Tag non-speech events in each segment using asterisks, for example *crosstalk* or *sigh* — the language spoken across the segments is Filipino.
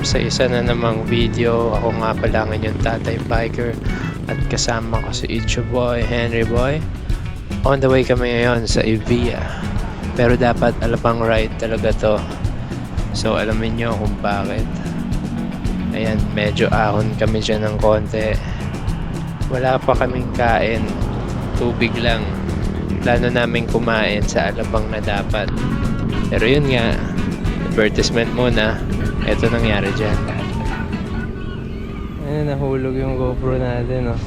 Paalam sa isa na namang video. Ako nga pala ang inyong tatay biker at kasama ko si Icho Boy, Henry Boy. On the way kami ngayon sa Evia. Pero dapat alabang ride talaga to. So alamin nyo kung bakit. Ayan, medyo ahon kami dyan ng konti. Wala pa kaming kain. Tubig lang. Plano namin kumain sa alabang na dapat. Pero yun nga, advertisement muna. Ito nangyari dyan. Ayun, nahulog yung GoPro natin, oh.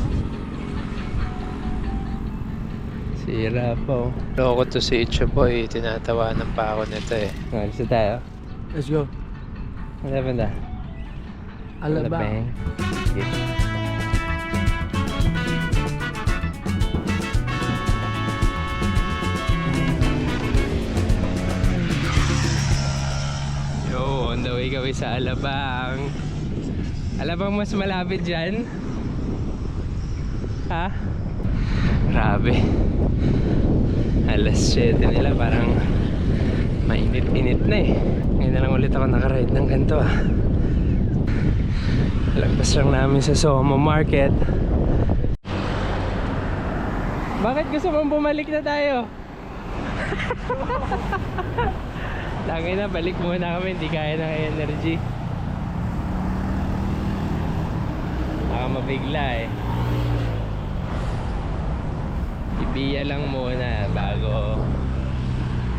Sira pa, oh. Loko to si Icho Boy. Tinatawanan pa ako nito, eh. Alis na tayo. Let's go. Ano ba na? Alabang. Yo, on kami sa Alabang. Alabang mas malapit dyan? Ha? Grabe. Alas 7 nila parang mainit-init na eh. Ngayon na lang ulit ako nakaride ng ganito ah. Lagpas lang namin sa Somo Market. Bakit gusto mong bumalik na tayo? *laughs* Langay na, balik muna kami, hindi kaya ng energy. Baka mabigla eh. Ibiya lang muna bago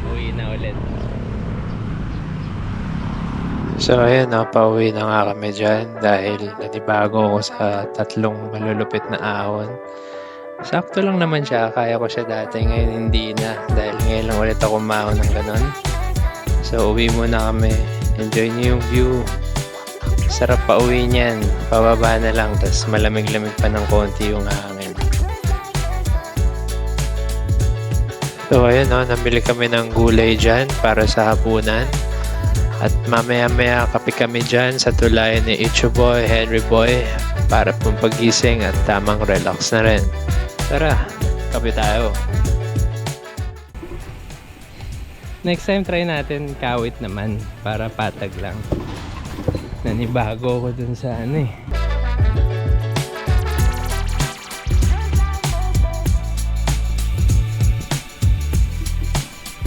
uwi na ulit. So ayun, no, pauwi na nga kami dyan dahil nanibago ako sa tatlong malulupit na ahon. Sakto lang naman siya, kaya ko siya dati, ngayon hindi na dahil ngayon lang ulit ako mahon ng ganon. So uwi muna kami, enjoy niyo yung view. Sarap pa uwi niyan, pababa na lang, tas malamig-lamig pa ng konti yung hangin. So ayun no, namili kami ng gulay dyan para sa hapunan. At mamaya-maya kape kami dyan sa tulay ni Icho Boy, Henry Boy para pong at tamang relax na rin. Tara, kape tayo. Next time try natin kawit naman para patag lang. Nanibago ko dun sa ano eh.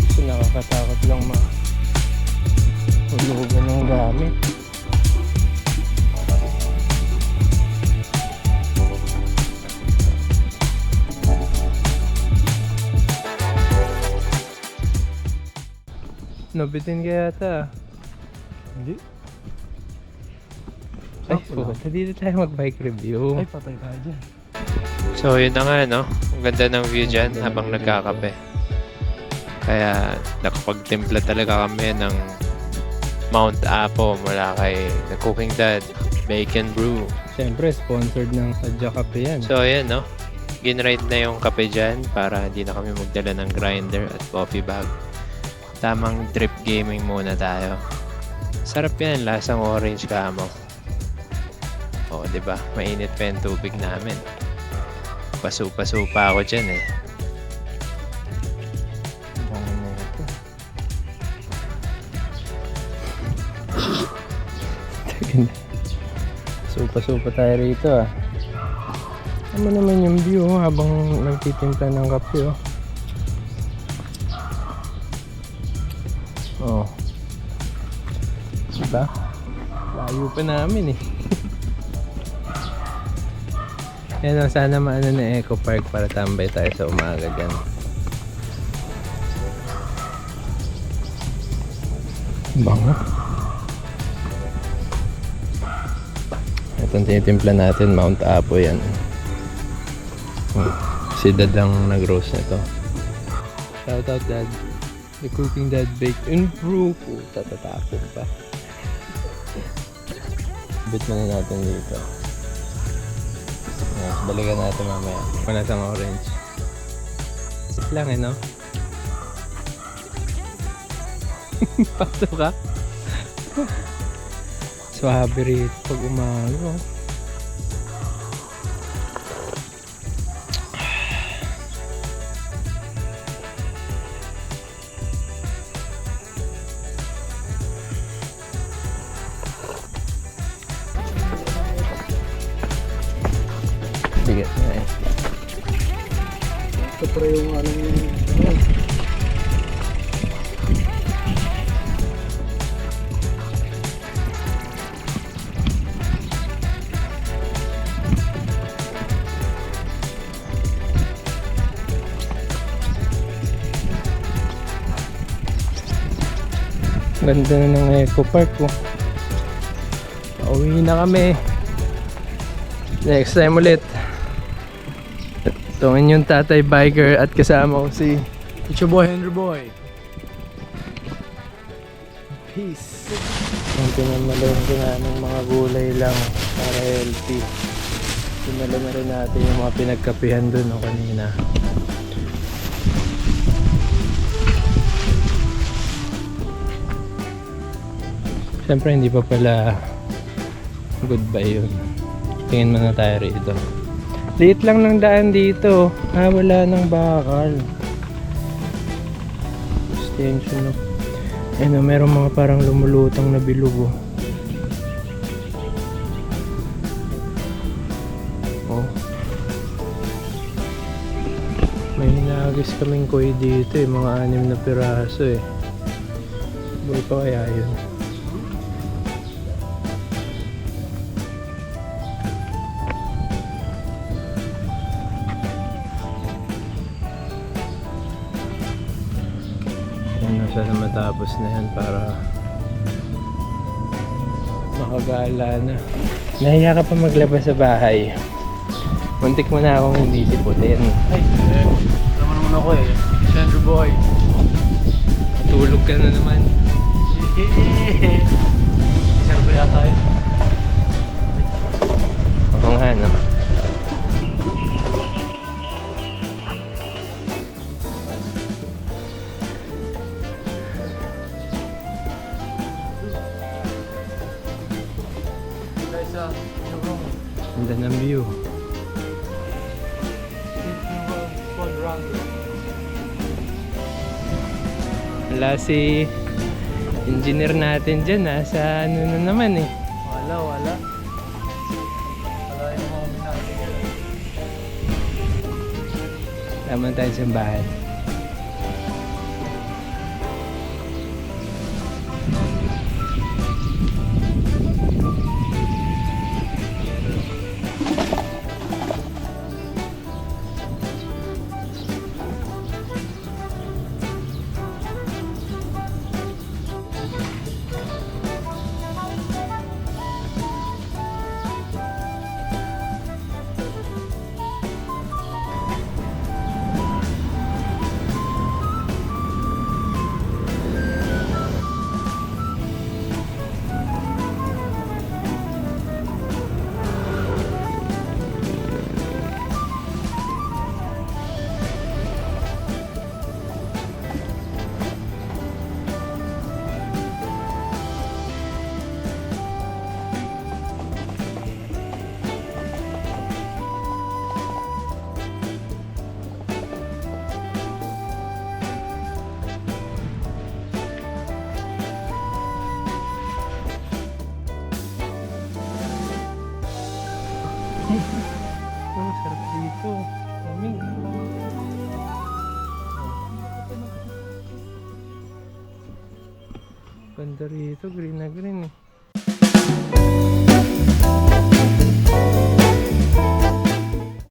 Kasi nakakatakot lang ma hulugan ng gamit. Nabitin ka yata. Hindi. Ay, puta, dito tayo mag-bike review. Ay, patay tayo dyan. So, yun na nga, no? Ang ganda ng view dyan Ganda ng habang view. nagkakape. Kaya, nakapagtimpla talaga kami ng Mount Apo mula kay The Cooking Dad Bacon Brew. Siyempre, sponsored ng Sadya Kape yan. So, ayan, no? Ginride na yung kape dyan para hindi na kami magdala ng grinder at coffee bag. Tamang drip gaming muna tayo. Sarap yan, lasang orange camo. Oo, di ba? Mainit pa yung tubig namin. Pasu-pasu pa ako dyan eh. *laughs* Supa-supa tayo rito ah. Ano naman yung view oh, habang nagtitimpla ng kape oh. Oh. Diba? Layo pa namin eh. *laughs* Yan oh, sana maano na Eco Park para tambay tayo sa umaga dyan. Bango. Itong tinitimpla natin, Mount Apo yan. Hmm. Si Dad ang nag-roast nito. Shout out Dad. The cooking dad baked in brew. Puta, tatapon pa. Bit na natin dito. Yes, balikan natin mamaya. Kung nasang orange. Sit lang eh, no? *laughs* Pato ka? Swabe rito pag umaga. oh. Ito pa yung ano ano. Ganda na ng Eco Park ko. Pauwi na kami. Next time ulit. Ito inyong tatay biker at kasama ko si It's your boy Henry Boy. Peace. Ko na ng mga gulay lang para healthy. Pinala na rin natin yung mga pinagkapihan dun no, kanina. Siyempre hindi pa pala goodbye yun. Tingin muna tayo rito. Liit lang ng daan dito. Ah, wala ng bakal. Extension of... Ano, meron mga parang lumulutang na bilog oh. Oh. May hinagis kaming koy dito eh, mga anim na piraso eh. Buhay pa kaya yun? Sana matapos na yan para makagala na. Nahiya ka pa maglabas sa bahay. Muntik mo na akong hindi siputin. Ay, eh, naman naman ako eh. Sandro boy. Tulog ka na naman. *laughs* Sandro yata eh. Oo nga, no? Wala si engineer natin dyan, nasa ano na naman eh. Wala, wala. Wala yung mga minati. Tama tayo sa bahay. Oh, sarap dito. Lamig. Ganda rito, green na green eh.